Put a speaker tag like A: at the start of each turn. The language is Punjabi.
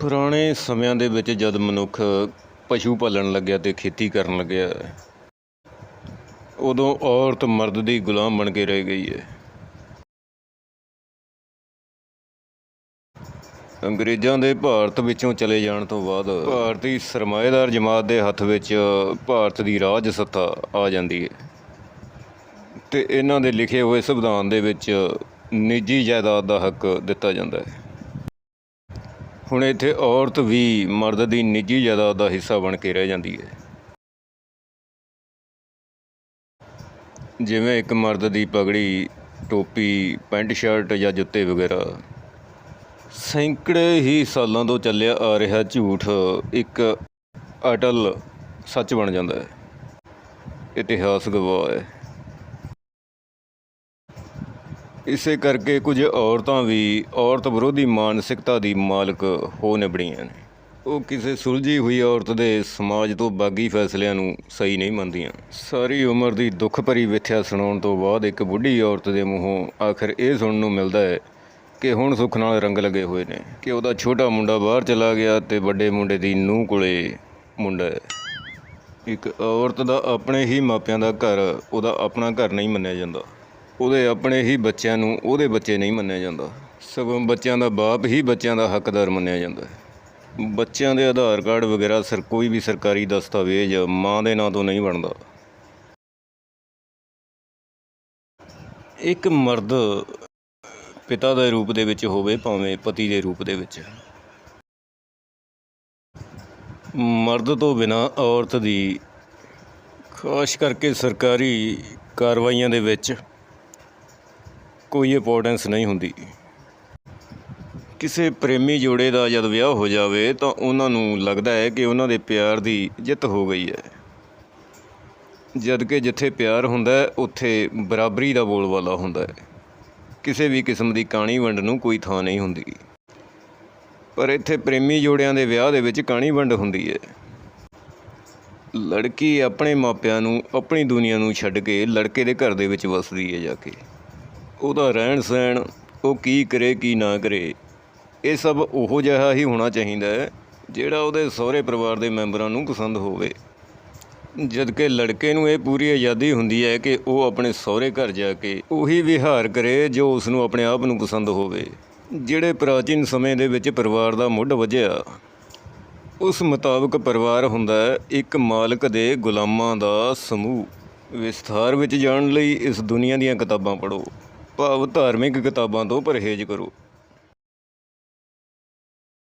A: ਪੁਰਾਣੇ ਸਮਿਆਂ ਦੇ ਵਿੱਚ ਜਦ ਮਨੁੱਖ ਪਸ਼ੂ ਪਾਲਣ ਲੱਗਿਆ ਤੇ ਖੇਤੀ ਕਰਨ ਲੱਗਿਆ, ਉਦੋਂ ਔਰਤ ਮਰਦ ਦੀ ਗੁਲਾਮ ਬਣ ਕੇ ਰਹਿ ਗਈ ਹੈ। ਅੰਗਰੇਜ਼ਾਂ ਦੇ ਭਾਰਤ ਵਿੱਚੋਂ ਚਲੇ ਜਾਣ ਤੋਂ ਬਾਅਦ ਭਾਰਤੀ ਸਰਮਾਏਦਾਰ ਜਮਾਤ ਦੇ ਹੱਥ ਵਿੱਚ ਭਾਰਤ ਦੀ ਰਾਜ ਸੱਤਾ ਆ ਜਾਂਦੀ ਹੈ ਤੇ ਇਹਨਾਂ ਦੇ ਲਿਖੇ ਹੋਏ ਸੰਵਿਧਾਨ ਦੇ ਵਿੱਚ ਨਿੱਜੀ ਜਾਇਦਾਦ ਦਾ ਹੱਕ ਦਿੱਤਾ ਜਾਂਦਾ ਹੈ। ਹੁਣ ਇੱਥੇ ਔਰਤ ਵੀ ਮਰਦ ਦੀ ਨਿੱਜੀ ਜਾਇਦਾਦ ਦਾ ਹਿੱਸਾ ਬਣ ਕੇ ਰਹਿ ਜਾਂਦੀ ਹੈ। ਜਿਵੇਂ ਇੱਕ ਮਰਦ ਦੀ ਪਗੜੀ, ਟੋਪੀ, ਪੈਂਟ ਸ਼ਰਟ ਜਾਂ ਜੁੱਤੇ ਵਗੈਰਾ। ਸੈਂਕੜੇ ਹੀ ਸਾਲਾਂ ਤੋਂ ਚੱਲਿਆ ਆ ਰਿਹਾ ਝੂਠ, ਇੱਕ ਅਟਲ ਸੱਚ ਬਣ ਜਾਂਦਾ ਹੈ। ਇਤਿਹਾਸ ਗਵਾਹ ਹੈ। ਇਸੇ ਕਰਕੇ ਕੁਝ ਔਰਤਾਂ ਵੀ ਔਰਤ ਵਿਰੋਧੀ ਮਾਨਸਿਕਤਾ ਦੀ ਮਾਲਕ ਹੋ ਨਿਬੜੀਆਂ ਨੇ। ਉਹ ਕਿਸੇ ਸੁਲਝੀ ਹੋਈ ਔਰਤ ਦੇ ਸਮਾਜ ਤੋਂ ਬਾਗੀ ਫੈਸਲਿਆਂ ਨੂੰ ਸਹੀ ਨਹੀਂ ਮੰਨਦੀਆਂ। ਸਾਰੀ ਉਮਰ ਦੀ ਦੁੱਖ ਭਰੀ ਵਿਥਿਆ ਸੁਣਾਉਣ ਤੋਂ ਬਾਅਦ ਇੱਕ ਬੁੱਢੀ ਔਰਤ ਦੇ ਮੂੰਹੋਂ ਆਖਰ ਇਹ ਸੁਣਨ ਨੂੰ ਮਿਲਦਾ ਹੈ ਕਿ ਹੁਣ ਸੁੱਖ ਨਾਲ ਰੰਗ ਲੱਗੇ ਹੋਏ ਨੇ ਕਿ ਉਹਦਾ ਛੋਟਾ ਮੁੰਡਾ ਬਾਹਰ ਚਲਾ ਗਿਆ ਤੇ ਵੱਡੇ ਮੁੰਡੇ ਦੀ ਨੂੰਹ ਕੋਲੇ ਮੁੰਡਾ ਹੈ। ਇੱਕ ਔਰਤ ਦਾ ਆਪਣੇ ਹੀ ਮਾਪਿਆਂ ਦਾ ਘਰ ਉਹਦਾ ਆਪਣਾ ਘਰ ਨਹੀਂ ਮੰਨਿਆ ਜਾਂਦਾ। ਉਹਦੇ ਆਪਣੇ ਹੀ ਬੱਚਿਆਂ ਨੂੰ ਉਹਦੇ ਬੱਚੇ ਨਹੀਂ ਮੰਨਿਆ ਜਾਂਦਾ। ਸਗੋਂ ਬੱਚਿਆਂ ਦਾ ਬਾਪ ਹੀ ਬੱਚਿਆਂ ਦਾ ਹੱਕਦਾਰ ਮੰਨਿਆ ਜਾਂਦਾ ਹੈ। ਬੱਚਿਆਂ ਦੇ ਆਧਾਰ ਕਾਰਡ ਵਗੈਰਾ ਸਰ, ਕੋਈ ਵੀ ਸਰਕਾਰੀ ਦਸਤਾਵੇਜ਼ ਮਾਂ ਦੇ ਨਾਂ ਤੋਂ ਨਹੀਂ ਬਣਦਾ। ਇੱਕ ਮਰਦ ਪਿਤਾ ਦੇ ਰੂਪ ਦੇ ਵਿੱਚ ਹੋਵੇ, ਭਾਵੇਂ ਪਤੀ ਦੇ ਰੂਪ ਦੇ ਵਿੱਚ। ਮਰਦ ਤੋਂ ਬਿਨਾ ਔਰਤ ਦੀ, ਖਾਸ ਕਰਕੇ ਸਰਕਾਰੀ ਕਾਰਵਾਈਆਂ ਦੇ ਵਿੱਚ ਕੋਈ ਇੰਪੋਰਟੈਂਸ ਨਹੀਂ ਹੁੰਦੀ। ਕਿਸੇ ਪ੍ਰੇਮੀ ਜੋੜੇ ਦਾ ਜਦ ਵਿਆਹ ਹੋ ਜਾਵੇ ਤਾਂ ਉਹਨਾਂ ਨੂੰ ਲੱਗਦਾ ਹੈ ਕਿ ਉਹਨਾਂ ਦੇ ਪਿਆਰ ਦੀ ਜਿੱਤ ਹੋ ਗਈ ਹੈ। ਜਦ ਕਿ ਜਿੱਥੇ ਪਿਆਰ ਹੁੰਦਾ ਹੈ, ਉੱਥੇ ਬਰਾਬਰੀ ਦਾ ਬੋਲਬਾਲਾ ਹੁੰਦਾ ਹੈ। ਕਿਸੇ ਵੀ ਕਿਸਮ ਦੀ ਕਾਣੀ ਵੰਡ ਨੂੰ ਕੋਈ ਥਾਂ ਨਹੀਂ ਹੁੰਦੀ। ਪਰ ਇੱਥੇ ਪ੍ਰੇਮੀ ਜੋੜਿਆਂ ਦੇ ਵਿਆਹ ਦੇ ਵਿੱਚ ਕਾਣੀ ਵੰਡ ਹੁੰਦੀ ਹੈ। ਲੜਕੀ ਆਪਣੇ ਮਾਪਿਆਂ ਨੂੰ, ਆਪਣੀ ਦੁਨੀਆ ਨੂੰ ਛੱਡ ਕੇ ਲੜਕੇ ਦੇ ਘਰ ਦੇ ਵਿੱਚ ਵਸਦੀ ਹੈ ਜਾ ਕੇ। ਉਹਦਾ ਰਹਿਣ ਸਹਿਣ, ਉਹ ਕੀ ਕਰੇ, ਕੀ ਨਾ ਕਰੇ, ਇਹ ਸਭ ਉਹੋ ਜਿਹਾ ਹੀ ਹੋਣਾ ਚਾਹੀਦਾ ਹੈ, ਜਿਹੜਾ ਉਹਦੇ ਸਹੁਰੇ ਪਰਿਵਾਰ ਦੇ ਮੈਂਬਰਾਂ ਨੂੰ ਪਸੰਦ ਹੋਵੇ। ਜਦ ਕਿ ਲੜਕੇ ਨੂੰ ਇਹ ਪੂਰੀ ਆਜ਼ਾਦੀ ਹੁੰਦੀ ਹੈ ਕਿ ਉਹ ਆਪਣੇ ਸਹੁਰੇ ਘਰ ਜਾ ਕੇ ਉਹੀ ਵਿਹਾਰ ਕਰੇ ਜੋ ਉਸ ਨੂੰ ਆਪਣੇ ਆਪ ਨੂੰ ਪਸੰਦ ਹੋਵੇ। ਜਿਹੜੇ ਪ੍ਰਾਚੀਨ ਸਮੇਂ ਦੇ ਵਿੱਚ ਪਰਿਵਾਰ ਦਾ ਮੁੱਢ ਵਜਿਆ, ਉਸ ਮੁਤਾਬਕ ਪਰਿਵਾਰ ਹੁੰਦਾ ਹੈ ਇੱਕ ਮਾਲਕ ਦੇ ਗੁਲਾਮਾਂ ਦਾ ਸਮੂਹ। ਵਿਸਥਾਰ ਵਿੱਚ ਜਾਣ ਲਈ ਇਸ ਦੁਨੀਆ ਦੀਆਂ ਕਿਤਾਬਾਂ ਪੜ੍ਹੋ। ਭਾਵ ਧਾਰਮਿਕ ਕਿਤਾਬਾਂ ਤੋਂ ਪਰਹੇਜ਼ ਕਰੋ।